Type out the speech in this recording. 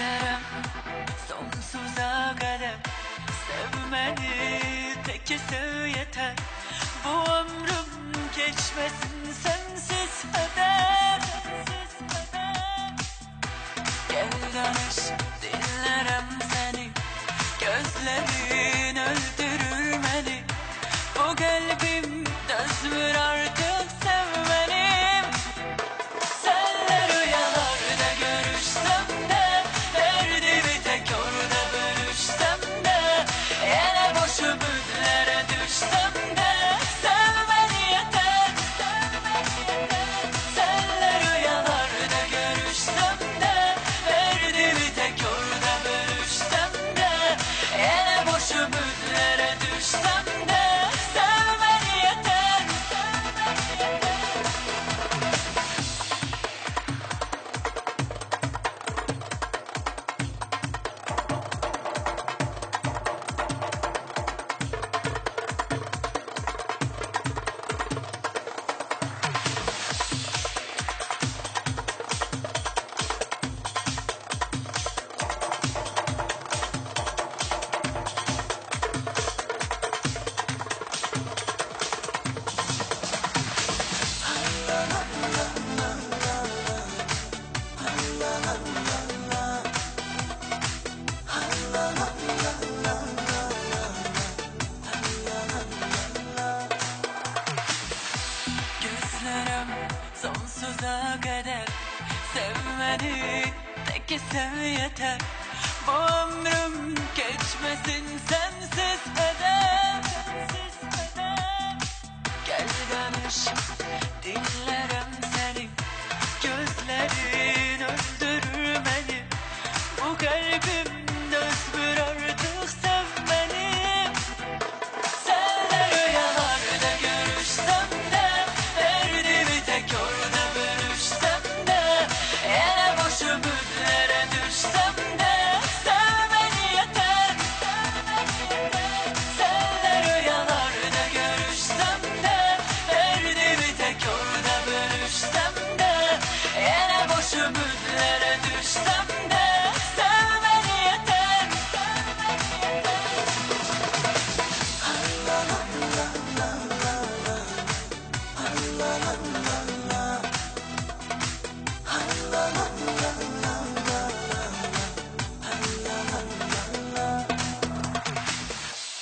beklerim sonsuza kadar Sevmeni tekisi yeter. Bu ömrüm geçmesin sensiz öder Gel dönüş dinlerim seni. Gözlerim Sevmeni tek sev yeter. Bu ömrüm geçmesin sensiz